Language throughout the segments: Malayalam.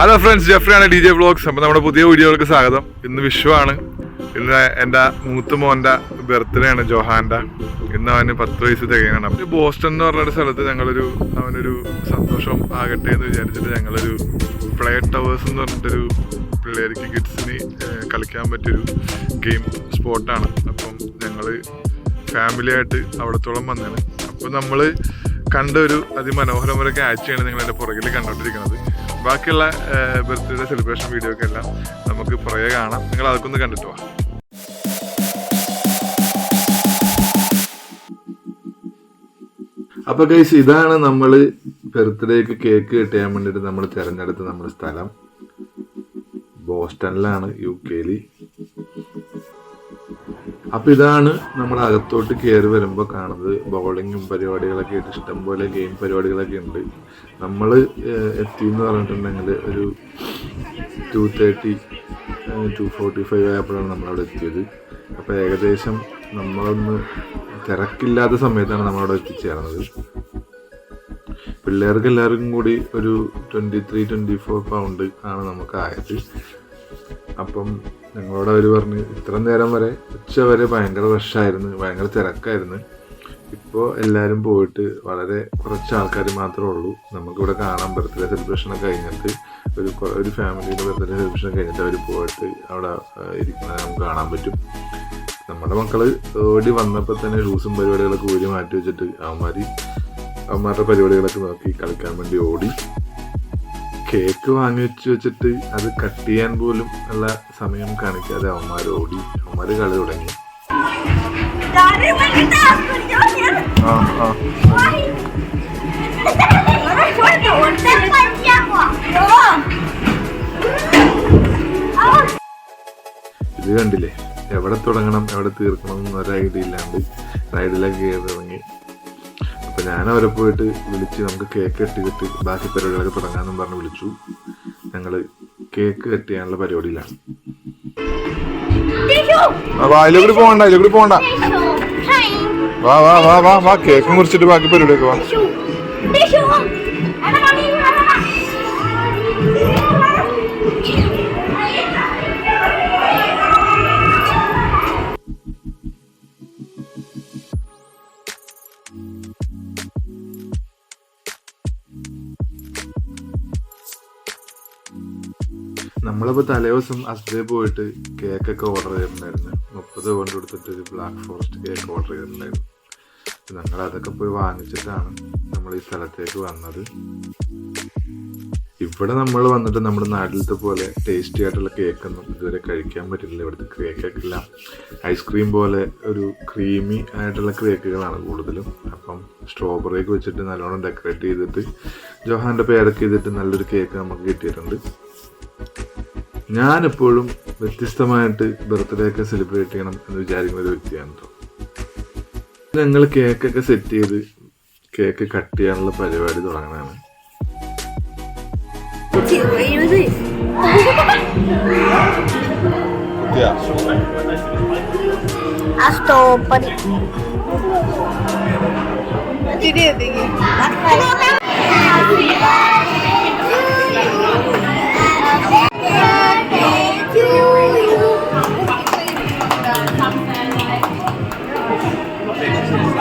ഹലോ ഫ്രണ്ട്സ് ജെഫ്രിയാണ് ഡി ജെ ബ്ലോഗ്സ് അപ്പോൾ നമ്മുടെ പുതിയ വീഡിയോകൾക്ക് സ്വാഗതം. ഇന്ന് വിഷുവാണ്. ഇന്ന് എന്റെ മൂത്ത മോന്റെ ബർത്ത്ഡേ ആണ് ജോഹാന്റെ. ഇന്ന് അവന് പത്ത് വയസ്സ് തികയാണ്. ബോസ്റ്റൺ എന്ന് പറഞ്ഞൊരു സ്ഥലത്ത് ഞങ്ങളൊരു അവനൊരു സന്തോഷം ആകട്ടെ എന്ന് വിചാരിച്ചിട്ട് ഞങ്ങളൊരു പ്ലേ ടവേഴ്സ് എന്ന് പറഞ്ഞിട്ടൊരു പിള്ളേർക്ക് കിഡ്സിന് കളിക്കാൻ പറ്റിയൊരു ഗെയിം സ്പോട്ടാണ് അപ്പം ഞങ്ങൾ ഫാമിലി ആയിട്ട് അവിടത്തോളം വന്നതാണ്. അപ്പോൾ നമ്മൾ കണ്ട ഒരു അതിമനോഹരമായ കാഴ്ചയാണ് നിങ്ങൾ പുറകിൽ കണ്ടുകൊണ്ടിരിക്കുന്നത് ബാക്കിയുള്ള ബർത്ത്ഡേ സെലിബ്രേഷൻ വീഡിയോ ഒക്കെ എല്ലാം നമുക്ക് പുറകെ കാണാം. നിങ്ങൾ അതൊക്കെ ഒന്ന് കണ്ടിട്ട്? വാ അപ്പൊ ഗൈസ് ഇതാണ് നമ്മൾ ബർത്ത്ഡേക്ക് കേക്ക് കിട്ടാൻ വേണ്ടിയിട്ട് നമ്മൾ തിരഞ്ഞെടുത്ത നമ്മുടെ സ്ഥലം. ബോസ്റ്റണിലാണ് യു കെയിൽ അപ്പൊ ഇതാണ് നമ്മൾ അകത്തോട്ട് കയറി വരുമ്പോൾ കാണുന്നത്. ബൗളിങ്ങും പരിപാടികളൊക്കെ ആയിട്ട് ഇഷ്ടംപോലെ ഗെയിം പരിപാടികളൊക്കെ ഉണ്ട്. നമ്മൾ എത്തി എന്ന് പറഞ്ഞിട്ടുണ്ടെങ്കിൽ ഒരു two thirty two forty five ആയപ്പോഴാണ് നമ്മളവിടെ എത്തിയത്. അപ്പോൾ ഏകദേശം നമ്മളൊന്ന് തിരക്കില്ലാത്ത സമയത്താണ് നമ്മളവിടെ എത്തിച്ചേർന്നത്. പിള്ളേർക്ക് എല്ലാവർക്കും കൂടി ഒരു twenty three twenty four pound ആണ് നമുക്ക് ആയത്. അപ്പം ഞങ്ങളോട് അവർ പറഞ്ഞ് ഇത്ര നേരം വരെ ഉച്ച വരെ ഭയങ്കര റഷായിരുന്നു ഭയങ്കര തിരക്കായിരുന്നു. ഇപ്പോൾ എല്ലാവരും പോയിട്ട് വളരെ കുറച്ച് ആൾക്കാർ മാത്രമേ ഉള്ളൂ. നമുക്കിവിടെ കാണാൻ ബർത്ത്ഡേ സെലിബ്രേഷൻ ഒക്കെ കഴിഞ്ഞിട്ട് ഒരു ഒരു ഫാമിലിയുടെ ബർത്ത്ഡേ സെലിബ്രേഷൻ കഴിഞ്ഞിട്ട് അവർ പോയിട്ട് അവിടെ ഇരിക്കുന്നത് നമുക്ക് കാണാൻ പറ്റും. നമ്മുടെ മക്കൾ ഓടി വന്നപ്പോൾ തന്നെ ഷൂസും പരിപാടികളൊക്കെ ഊരി മാറ്റി വെച്ചിട്ട് അവന്മാർ അവന്മാരുടെ പരിപാടികളൊക്കെ നോക്കി കളിക്കാൻ വേണ്ടി ഓടി. കേക്ക് വാങ്ങി വെച്ച് വെച്ചിട്ട് അത് കട്ട് ചെയ്യാൻ പോലും ഉള്ള സമയം കാണിക്കാതെ അവന്മാർ ഓടി. അവന്മാർ കളി തുടങ്ങി. ഇത് കണ്ടില്ലേ? എവിടെ തുടങ്ങണം എവിടെ തീർക്കണം എന്നൊരു ഐഡിയ ഇല്ലാണ്ട് റൈഡിലൊക്കെ കയറി ഞാൻ അവരെ പോയിട്ട് വിളിച്ച് നമുക്ക് കേക്ക് കെട്ടിയിട്ട് ബാക്കി പരിപാടികളൊക്കെ തുടങ്ങാമെന്നും പറഞ്ഞ് വിളിച്ചു. ഞങ്ങൾ കേക്ക് കട്ട് ചെയ്യാനുള്ള പരിപാടിയിലാണ്. അതിലൂടെ പോകണ്ട അതിലൂടെ പോകണ്ട. വാ വാ വാ വാ വാ കേക്ക് മുറിച്ചിട്ട് ബാക്കി പരിപാടിയൊക്കെ വാ. നമ്മളിപ്പോൾ തലേദിവസം അസ്ബേ പോയിട്ട് കേക്കൊക്കെ ഓർഡർ ചെയ്തിട്ടുണ്ടായിരുന്നു. മുപ്പത് കൊണ്ട് കൊടുത്തിട്ട് ഒരു ബ്ലാക്ക് ഫോറസ്റ്റ് കേക്ക് ഓർഡർ ചെയ്തിട്ടുണ്ടായിരുന്നു. ഞങ്ങൾ അതൊക്കെ പോയി വാങ്ങിച്ചിട്ടാണ് നമ്മൾ ഈ സ്ഥലത്തേക്ക് വന്നത്. ഇവിടെ നമ്മൾ വന്നിട്ട് നമ്മുടെ നാട്ടിലത്തെ പോലെ ടേസ്റ്റി ആയിട്ടുള്ള കേക്കൊന്നും ഇതുവരെ കഴിക്കാൻ പറ്റില്ല. ഇവിടുത്തെ കേക്കൊക്കെ എല്ലാം ഐസ്ക്രീം പോലെ ഒരു ക്രീമി ആയിട്ടുള്ള കേക്കുകളാണ് കൂടുതലും. അപ്പം സ്ട്രോബെറിയൊക്കെ വെച്ചിട്ട് നല്ലോണം ഡെക്കറേറ്റ് ചെയ്തിട്ട് ജോഹാന്റെ പേരൊക്കെ ചെയ്തിട്ട് നല്ലൊരു കേക്ക് നമുക്ക് കിട്ടിയിട്ടുണ്ട്. ഞാനെപ്പോഴും വ്യത്യസ്തമായിട്ട് ബർത്ത്ഡേ ഒക്കെ സെലിബ്രേറ്റ് ചെയ്യണം എന്ന് വിചാരിക്കുന്ന ഒരു വ്യക്തിയാണ് കേട്ടോ ഞങ്ങൾ കേക്കൊക്കെ സെറ്റ് ചെയ്ത് കേക്ക് കട്ട് ചെയ്യാനുള്ള പരിപാടി തുടങ്ങണതാണ്.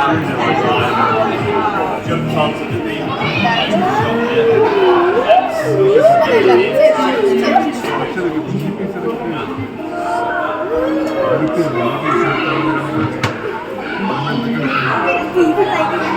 이렇게 이렇게 이렇게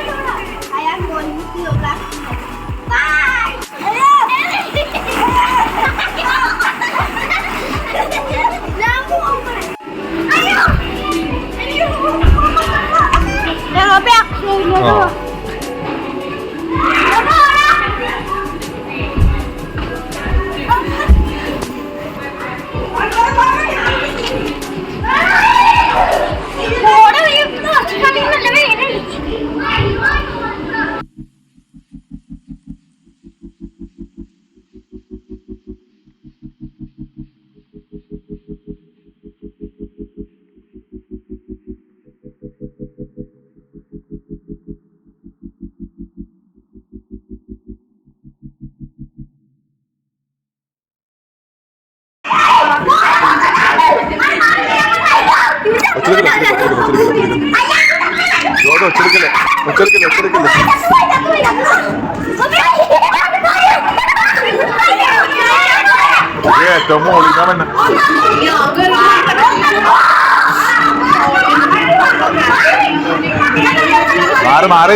ഒച്ചെടുക്കല്ലേ ഒച്ചെടുക്കല്ലേ ഏറ്റവും മോളിക്കാൻ തന്നെ മാറി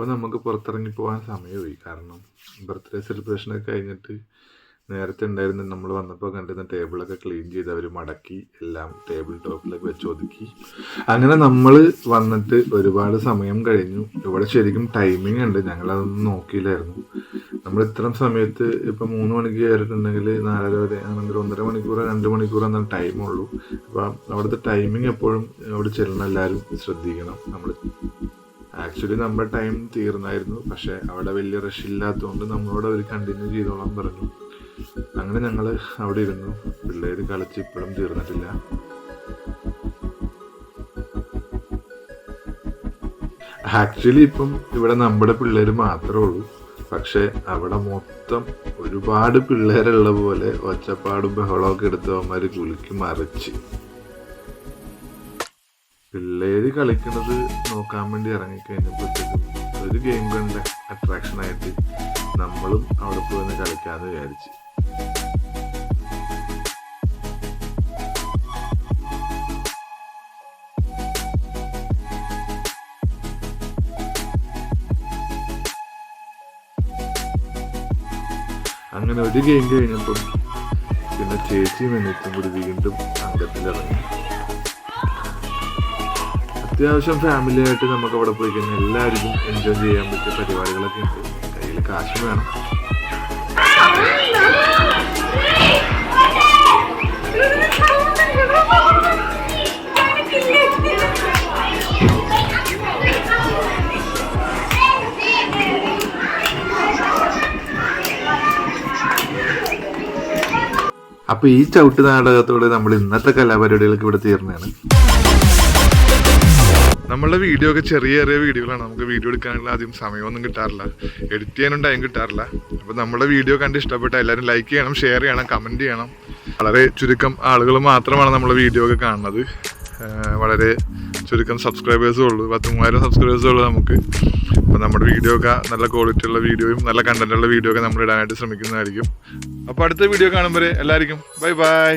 മാറിയെങ്കിലും അപ്പൊ നമുക്ക് പുറത്തിറങ്ങി പോകാൻ സമയമായി. കാരണം ബർത്ത്ഡേ സെലിബ്രേഷൻ ഒക്കെ കഴിഞ്ഞിട്ട് നേരത്തെ ഉണ്ടായിരുന്ന നമ്മൾ വന്നപ്പോൾ കണ്ടിരുന്ന ടേബിളൊക്കെ ക്ലീൻ ചെയ്ത് അവർ മടക്കി എല്ലാം ടേബിൾ ടോപ്പിലൊക്കെ വെച്ച് ഒതുക്കി. അങ്ങനെ നമ്മൾ വന്നിട്ട് ഒരുപാട് സമയം കഴിഞ്ഞു. ഇവിടെ ശരിക്കും ടൈമിംഗ് ഉണ്ട്. ഞങ്ങളതൊന്നും നോക്കിയില്ലായിരുന്നു. നമ്മൾ ഇത്തരം സമയത്ത് ഇപ്പം മൂന്ന് മണിക്ക് കയറിയിട്ടുണ്ടെങ്കിൽ നാലര വരെ ആണെങ്കിൽ ഒന്നര മണിക്കൂർ രണ്ട് മണിക്കൂർ എന്നാണ് ടൈമുള്ളൂ അപ്പം അവിടുത്തെ ടൈമിംഗ് എപ്പോഴും അവിടെ ചെല്ലണം. എല്ലാവരും ശ്രദ്ധിക്കണം. നമ്മൾ ആക്ച്വലി നമ്മുടെ ടൈം തീർന്നായിരുന്നു. പക്ഷെ അവിടെ വലിയ റഷ് ഇല്ലാത്തതുകൊണ്ട് നമ്മളോട് അവർ കണ്ടിന്യൂ ചെയ്തോളാൻ പറഞ്ഞു. അങ്ങനെ ഞങ്ങൾ അവിടെ ഇരുന്നു. പിള്ളേർ കളിച്ച് ഇപ്പോഴും തീർന്നിട്ടില്ല. ആക്ച്വലി ഇപ്പം ഇവിടെ നമ്മുടെ പിള്ളേർ മാത്രമേ ഉള്ളൂ. പക്ഷെ അവിടെ മൊത്തം ഒരുപാട് പിള്ളേരുള്ള പോലെ ഒച്ചപ്പാടും ബഹളമൊക്കെ എടുത്തവന്മാർ കുലുക്കി മറിച്ച്. പിള്ളേര് കളിക്കുന്നത് നോക്കാൻ വേണ്ടി ഇറങ്ങിക്കഴിഞ്ഞപ്പോഴത്തേക്കും ഒരു ഗെയിം കണ്ട അട്രാക്ഷൻ ആയിട്ട് നമ്മളും അവിടെ പോയി തന്നെ കളിക്കാന്ന് വിചാരിച്ച്. അങ്ങനെ ഒരു ഗെയിം കഴിഞ്ഞപ്പോൾ പിന്നെ ചേച്ചിയും എന്നിട്ടും കൂടി വീണ്ടും അംഗത്തിലിറങ്ങി. അത്യാവശ്യം ഫാമിലി ആയിട്ട് നമുക്ക് അവിടെ പോയി കഴിഞ്ഞാൽ എല്ലാവർക്കും എൻജോയ് ചെയ്യാൻ പറ്റിയ പരിപാടികളൊക്കെ ഉണ്ട്. കയ്യിൽ കാശ് വേണം. അപ്പൊ ഈ ചവിട്ട് നാടകത്തോടെ നമ്മൾ ഇന്നത്തെ കലാപരിപാടികൾക്ക് ഇവിടെ തീർന്നതാണ് നമ്മളുടെ വീഡിയോ ഒക്കെ ചെറിയ ചെറിയ വീഡിയോകളാണ്. നമുക്ക് വീഡിയോ എടുക്കാനുള്ള ആദ്യം സമയമൊന്നും കിട്ടാറില്ല. എഡിറ്റ് ചെയ്യാനും ടൈം കിട്ടാറില്ല. അപ്പോൾ നമ്മുടെ വീഡിയോ കണ്ട് ഇഷ്ടപ്പെട്ട എല്ലാവരും ലൈക്ക് ചെയ്യണം ഷെയർ ചെയ്യണം കമന്റ് ചെയ്യണം. വളരെ ചുരുക്കം ആളുകൾ മാത്രമാണ് നമ്മളെ വീഡിയോ ഒക്കെ കാണുന്നത്. വളരെ ചുരുക്കം സബ്സ്ക്രൈബേഴ്സും ഉള്ളൂ. പത്ത് മൂവായിരം സബ്സ്ക്രൈബേഴ്സും ഉള്ളൂ നമുക്ക്. അപ്പോൾ നമ്മുടെ വീഡിയോ ഒക്കെ നല്ല ക്വാളിറ്റി ഉള്ള വീഡിയോയും നല്ല കണ്ടന്റ് ഉള്ള വീഡിയോ ഒക്കെ നമ്മൾ ഇടാനായിട്ട് ശ്രമിക്കുന്നതായിരിക്കും. അപ്പോൾ അടുത്ത വീഡിയോ കാണുമ്പോൾ എല്ലാവർക്കും. Bye bye